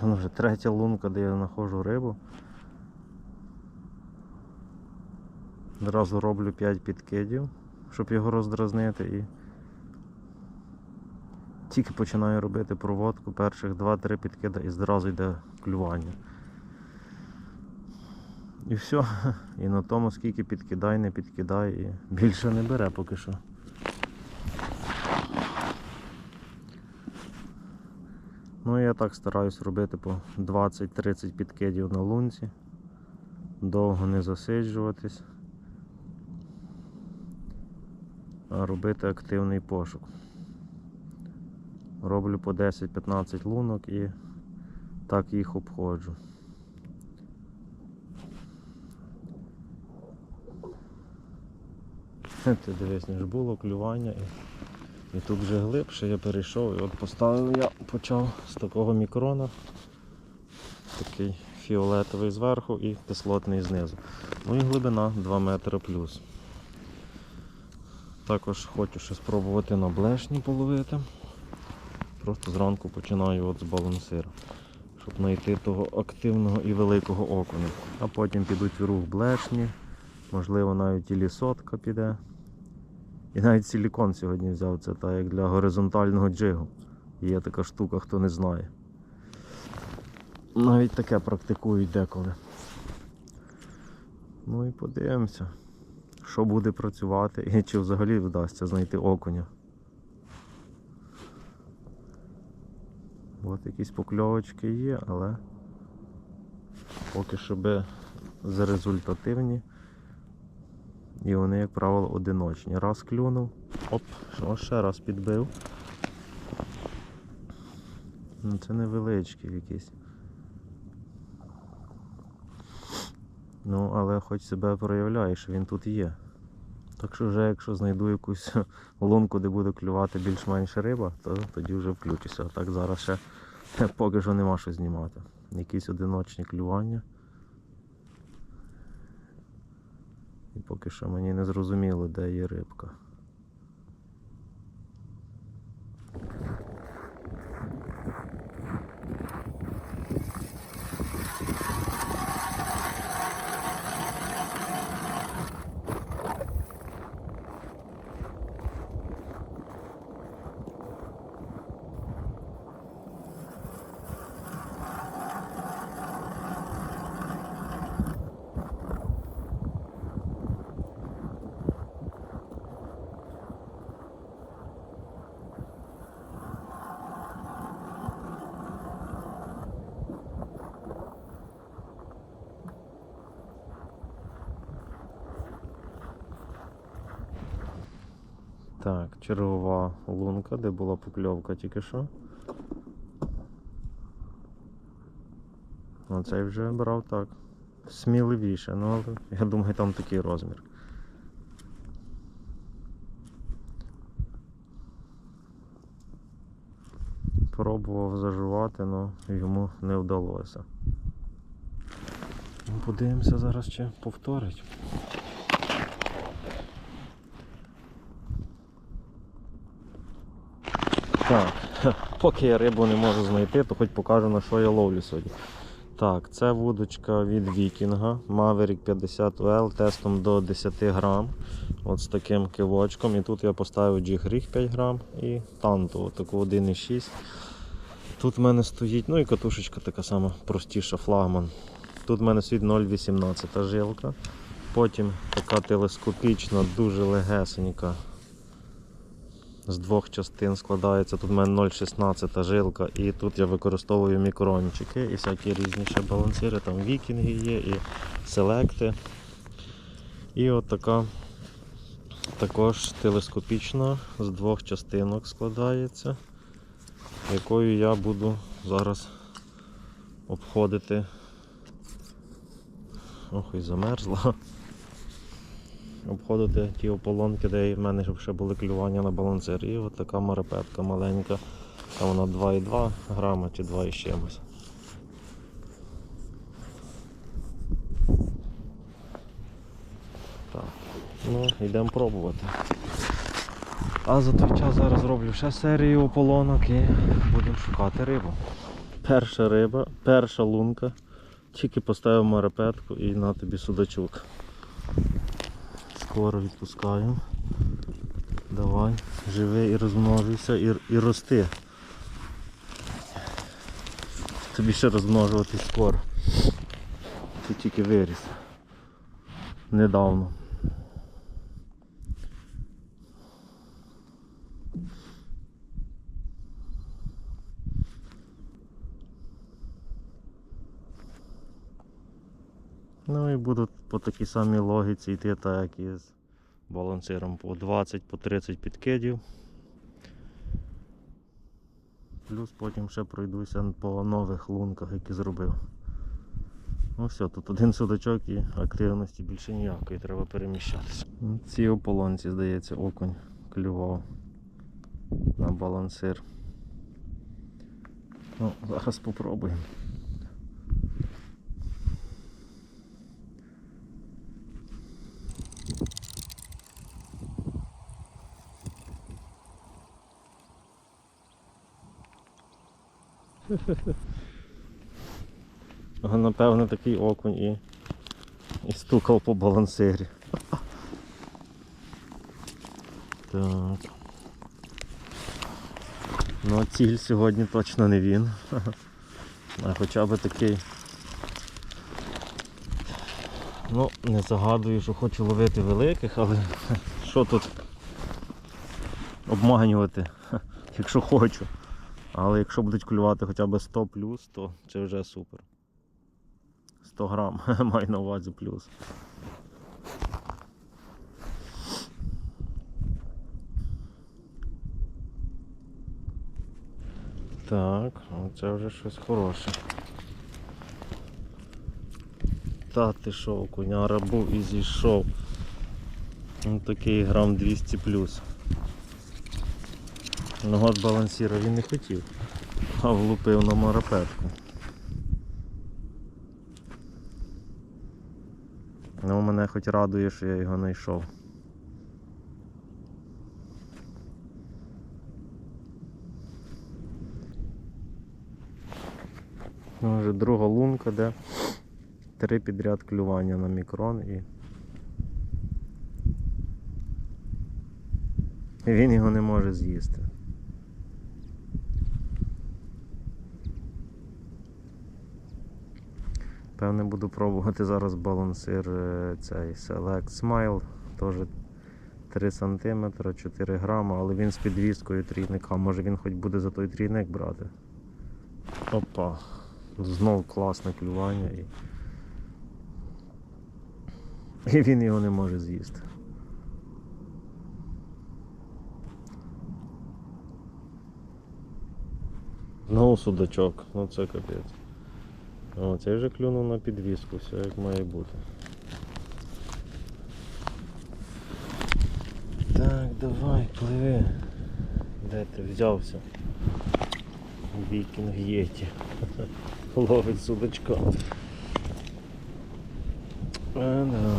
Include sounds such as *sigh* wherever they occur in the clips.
Воно вже третя лунка, де я знаходжу рибу. Одразу роблю 5 підкидів, щоб його роздразнити і тільки починаю робити проводку, перших 2-3 підкида і зразу йде клювання. І все. *laughs* І на тому скільки підкидай, не підкидай і більше не бере поки що. Ну я так стараюсь робити по 20-30 підкидів на лунці. Довго не засиджуватись. А робити активний пошук. Роблю по 10-15 лунок і так їх обходжу. Ти дивись, не ж було клювання і, і тут вже глибше я перейшов і от поставив я почав з такого мікрона. Такий фіолетовий зверху і кислотний знизу. Ну і глибина 2 метри плюс. Також хочу ще спробувати на блешні половити. Просто зранку починаю от з балансира, щоб знайти того активного і великого окуня. А потім підуть в рух блешні, можливо навіть і лісотка піде. І навіть силікон сьогодні взяв, це так як для горизонтального джигу. Є така штука, хто не знає. Навіть таке практикують деколи. Ну і подивимося, що буде працювати і чи взагалі вдасться знайти окуня. От якісь покльовочки є, але поки що би зарезультативні. І вони, як правило, одиночні. Раз клюнув, оп, що ще раз підбив. Ну це невеличкі якісь. Ну, але хоч себе проявляє, що він тут є. Так що вже якщо знайду якусь *laughs* лунку, де буде клювати більш-менш риба, то тоді вже включуся. А так зараз ще *laughs* поки що нема що знімати. Якісь одиночні клювання. І поки що мені не зрозуміло, де є рибка. Так, чергова лунка, де була покльовка тільки що. Оцей вже брав так. Сміливіше, ну але я думаю там такий розмір. Пробував заживати, але йому не вдалося. Ну, Подивимося зараз чи повторить. Так, поки я рибу не можу знайти, то хоч покажу на що я ловлю сьогодні. Так, це вудочка від Вікінга Maverick 50L тестом до 10 грам. От з таким кивочком. І тут я поставив джигріг 5 грам і танту, таку 1,6. Тут в мене стоїть, ну і катушечка така сама простіша, флагман. Тут в мене стоїть 0,18 жилка. Потім така телескопічна, дуже легесенька з двох частин складається. Тут в мене 0,16 жилка і тут я використовую мікрончики і всякі різні ще балансири, там вікінги є і селекти. І от також телескопічна з двох частинок складається, якою я буду зараз обходити. Ох, і замерзла обходити ті ополонки, де в мене ще були клювання на балансир. І от така марапетка маленька. Там вона 2,2 грама чи 2 і чимось. Так, ну, йдемо пробувати. А за той час зараз роблю ще серію ополонок і будемо шукати рибу. Перша риба, перша лунка. Тільки поставив марапетку і на тобі судачок. Скоро відпускаю. Давай, живи і розмножуйся і, і рости. Тобі ще розмножуватись скоро. Ти тільки виріс. Недавно. Ну і будуть по такій самій логіці йти, так як і з балансиром по 20 по 30 підкидів. Плюс потім ще пройдуся по нових лунках, які зробив. Ну все, тут один судачок і активності більше ніякої, треба переміщатися. Ну, Ці ополонці, здається, окунь клював на балансир. Ну, зараз спробуємо. Ага, Напевно, такий окунь і, і стукав по балансирі. Так. Ну, ціль сьогодні точно не він. А хоча б такий. Ну, не загадую, що хочу ловити великих, але що тут обманювати, якщо хочу. Але якщо будуть клювати хоча б 100 плюс, то це вже супер. 100 грам *laughs* маю на увазі плюс. Так, це вже щось хороше. Та ти що, окуняра був і зійшов. Ну, такий грам 200 плюс. Ну от балансіра він не хотів, а влупив на марапетку. Ну, мене хоч радує, що я його знайшов. Ну, вже друга лунка, де три підряд клювання на мікрон і. І він його не може з'їсти. Певне буду пробувати зараз балансир е, цей Select Smile, теж 3 см, 4 грама, але він з підвіскою трійника. Може він хоч буде за той трійник брати. Опа, знов класне клювання і... і він його не може з'їсти. Знову судачок, ну це капець. О, цей вже клюнув на підвіску, все як має бути. Так, давай, пливи. Де ти взявся? Вікінг єті. *laughs* Ловить судачка. А, да.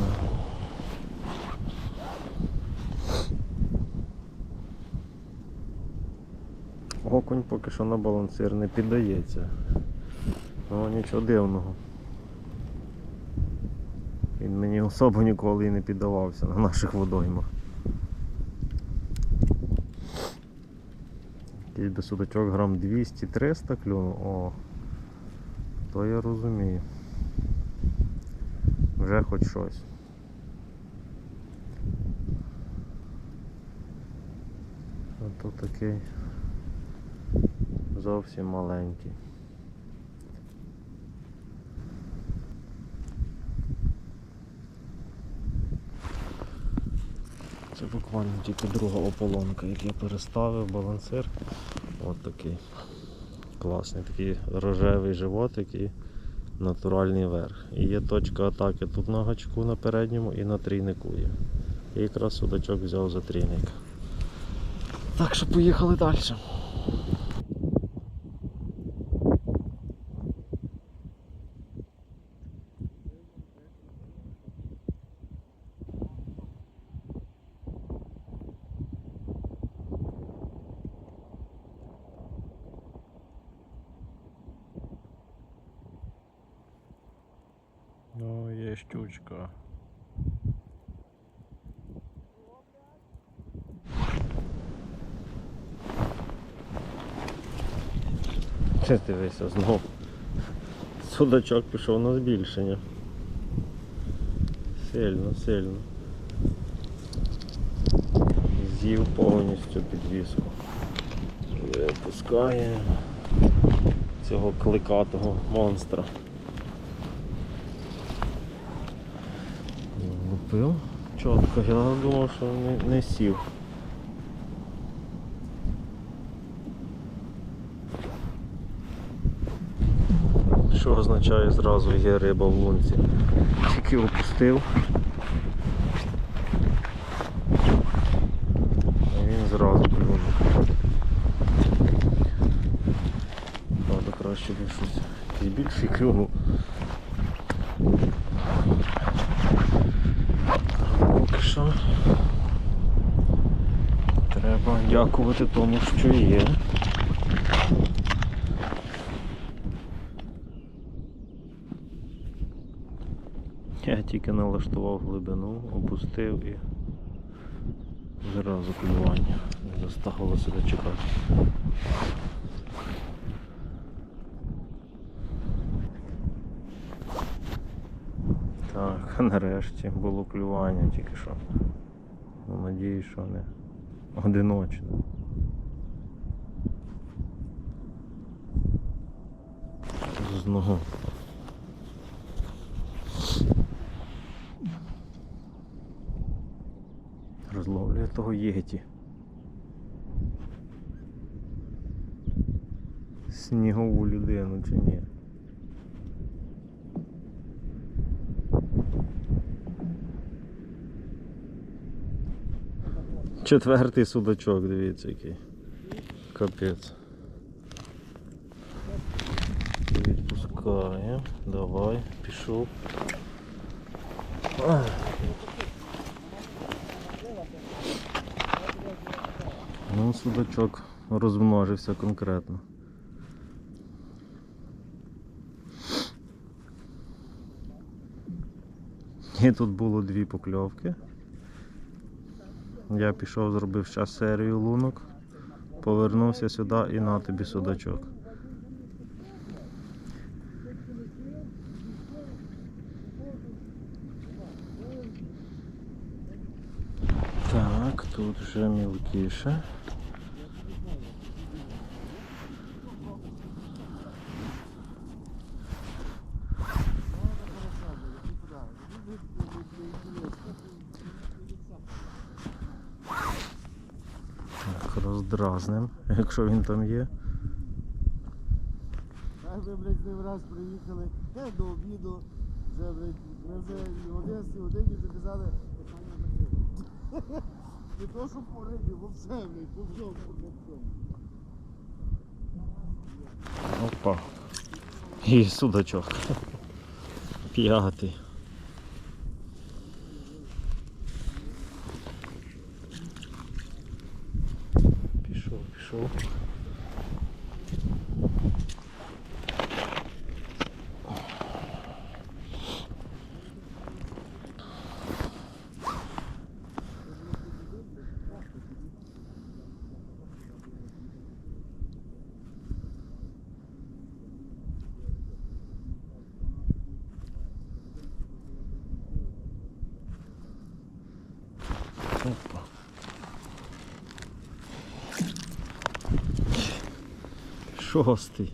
Окунь поки що на балансир не піддається. Ну нічого дивного. Він мені особо ніколи і не піддавався на наших водоймах. Якийсь би судачок грам 200-300 клюнув, о, то я розумію. Вже хоч щось. А тут такий зовсім маленький. Це буквально тільки друга ополонка, як я переставив балансир. От такий класний, такий рожевий животик і натуральний верх. І є точка атаки тут на гачку на передньому і на трійнику є. І якраз судачок взяв за трійник. Так що поїхали далі. Щучка. Чи дивися знов. Судачок пішов на збільшення. Сильно, сильно. З'їв повністю підвіску. Випускає цього кликатого монстра. Лупив чітко, я думав, що не, не сів. Що означає зразу є риба в лунці. Тільки опустив. І він зразу клюнув. Правда, краще б щось більший клюнув. Поки що треба дякувати тому, що є. Я тільки налаштував глибину, опустив і зразу клювання. Не заставило себе чекати. Так, *laughs* нарешті було клювання тільки що. Ну, Надіюсь, що не одиночне. Знову. Розловлює того єті. Снігову людину чи ні? Четвертий судачок, дивіться який. Капець. Відпускає. Давай, пішов. Ну, судачок розмножився конкретно. І тут було дві покльовки. Я пішов, зробив ще серію лунок, повернувся сюди і на тобі судачок. Так, тут вже мілкіше. Роздразним, *laughs* якщо він там є. Так ви, блядь, з ним раз приїхали е, до обіду. Вже, блядь, ми вже і в 11 годині заказали. *laughs* Не то, що по рибі, бо все, блядь, по всьому, по всьому. Опа. І судачок. *laughs* П'ятий. Пішов. Опа. Шостий.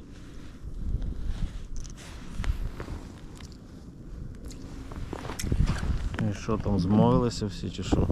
І що там, змовилися всі чи що?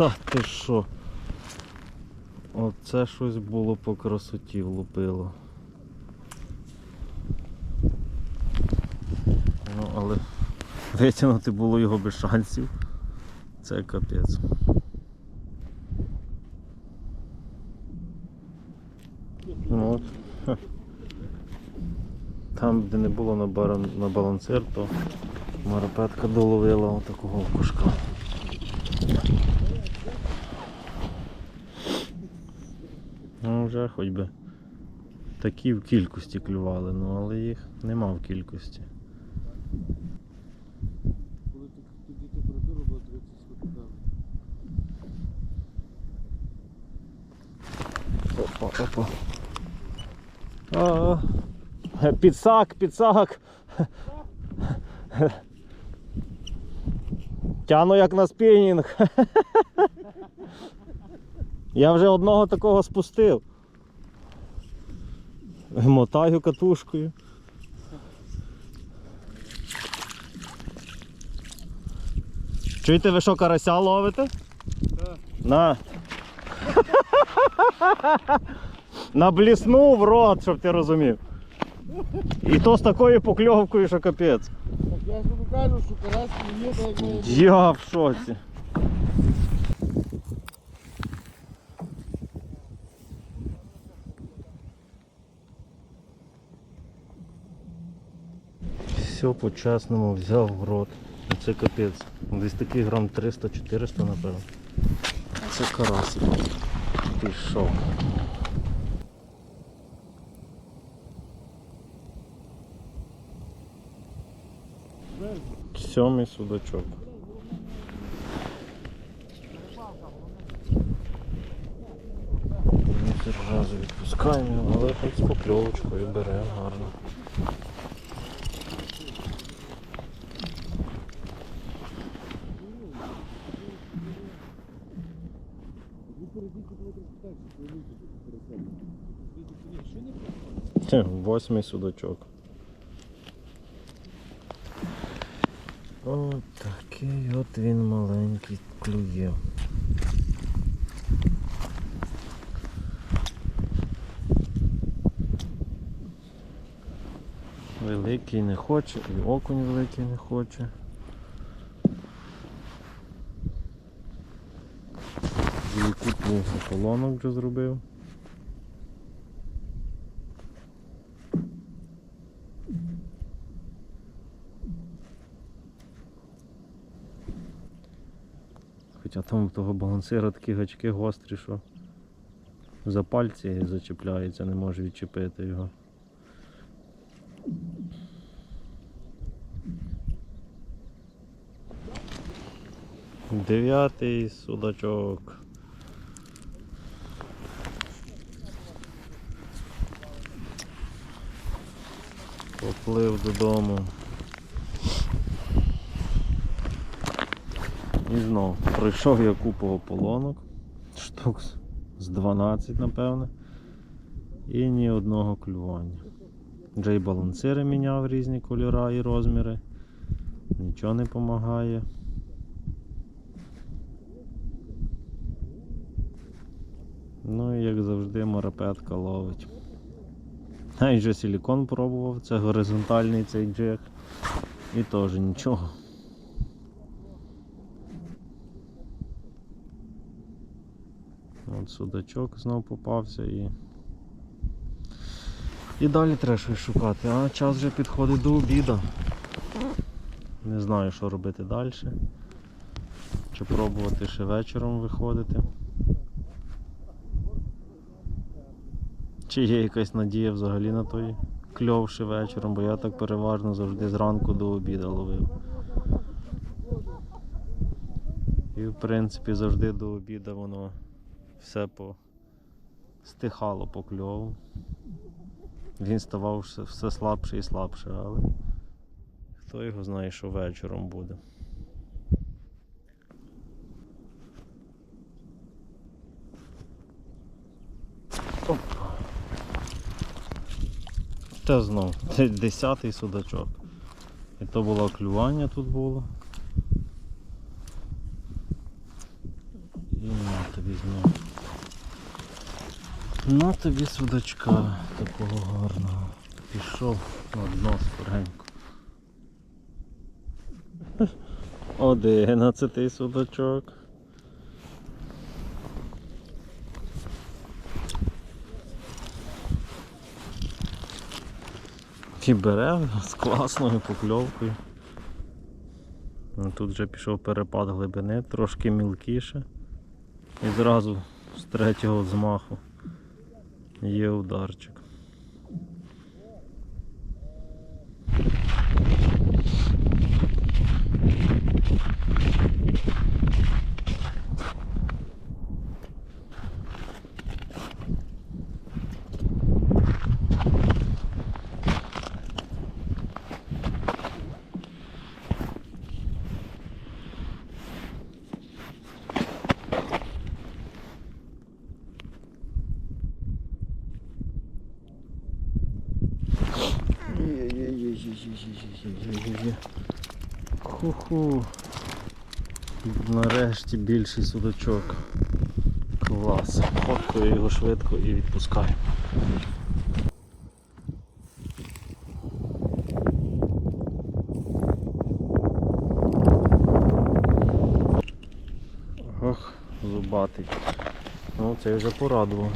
Та ти що? Оце щось було по красоті влупило. Ну, але витягнути було його без шансів. Це капець. Ну, от. Там, де не було на, балансир, то марапетка доловила отакого окушка. Вже хоч би такі в кількості клювали, ну але їх нема в кількості. Коли тоді температура була 30 стопудав. Опа, опа. А, а. Підсак, підсак. Тяну як на спінінг. Я вже одного такого спустив. Мотаю катушкою. Чуєте, ви що карася ловите? Так. На. *laughs* Набліснув рот, щоб ти розумів. І то з такою покльовкою, що капець. Так я ж тобі кажу, що карась не є, так. Я в шоці. Все по-чесному взяв в рот. Це капець. Десь такий грам 300-400, напевно. Це карасик. Пішов. Сьомий судачок. Ми зразу відпускаємо, але хоч з покльовочкою бере гарно. Восьмий судачок. От такий от він маленький клює. Великий не хоче, і окунь великий не хоче. Великий колонок вже зробив. Хоча там в того балансира такі гачки гострі, що за пальці зачіпляється, не може відчепити його. Дев'ятий судачок. Поплив додому. І знов пройшов я купу ополонок, штук з 12, напевне. І ні одного клювання. Вже й балансири міняв різні кольори і розміри. Нічого не допомагає. Ну і як завжди марапетка ловить. А і вже силікон пробував, це горизонтальний цей джек. І теж нічого. Судачок знов попався і. І далі треба щось шукати, а час вже підходить до обіду. Не знаю, що робити далі. Чи пробувати ще вечором виходити. Чи є якась надія взагалі на той кльов вечором, бо я так переважно завжди зранку до обіду ловив. І в принципі завжди до обіду воно все по... стихало по кльову. Він ставав все, слабше і слабше, але хто його знає, що вечором буде. Оп. Та знов, це *laughs* десятий судачок. І то було клювання тут було. І на тобі знову. На тобі судачка такого гарного. Пішов на дно скоренько. Одинадцятий судачок. І бере з класною покльовкою. Ну, Тут вже пішов перепад глибини, трошки мілкіше. І зразу з третього змаху є ударчик. Ху-ху. Нарешті більший судачок. Клас. Фоткаю його швидко і відпускаю. Ох, зубатий. Ну, це вже порадував.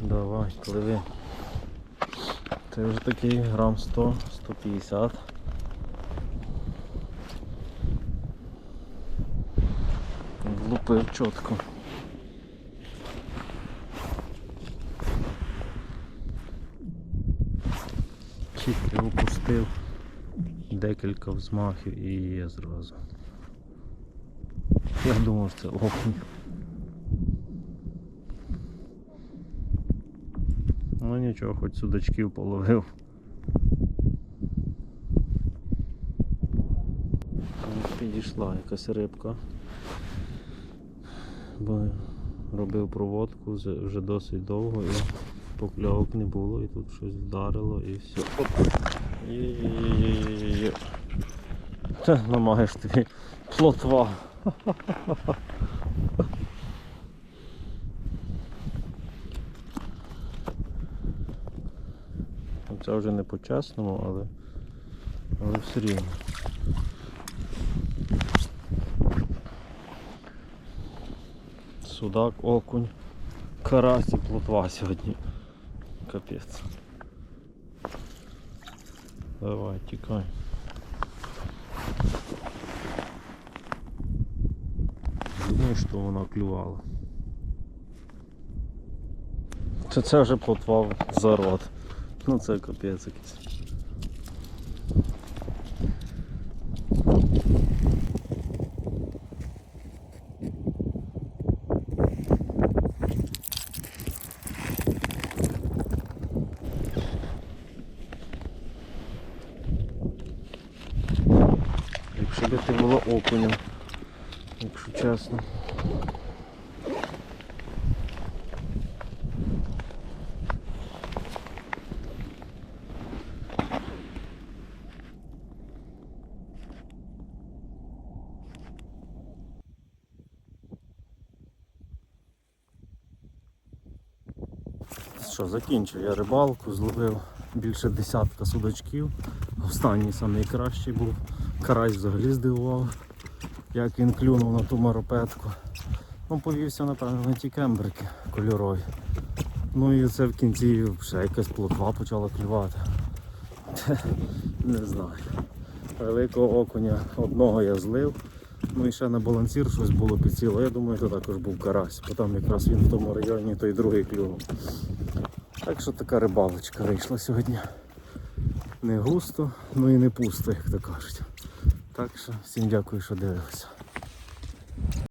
Давай, пливи. Це вже такий грам 100, 150. Влупив чітко. Чітко опустив декілька взмахів і є зразу. Я думав, це окунь. Ну нічого, хоч судачків половив. Підійшла якась рибка. Бо робив проводку вже досить довго і покльовок не було, і тут щось вдарило і все. Є-є-є-є-є-є. Намагаєш тобі плотва. Це вже не по-чесному, але, але все рівно. Судак, окунь, карась і плотва сьогодні. Капець. Давай, тікай. Думаю, що вона клювала. Це це вже плотва в зарод. Ну це капець якийсь. Що, закінчив я рибалку, зловив більше десятка судачків. Останній найкращий був. Карась взагалі здивував, як він клюнув на ту маропетку. Ну, повівся, напевно, на ті кембрики кольорові. Ну і це в кінці ще якась плотва почала клювати. *laughs* Не знаю. Великого окуня одного я злив. Ну і ще на балансір щось було підсіло. Я думаю, це також був карась, бо там якраз він в тому районі той другий клюнув. Так що така рибалочка вийшла сьогодні. Не густо, ну і не пусто, як то кажуть. Так що всім дякую, що дивилися.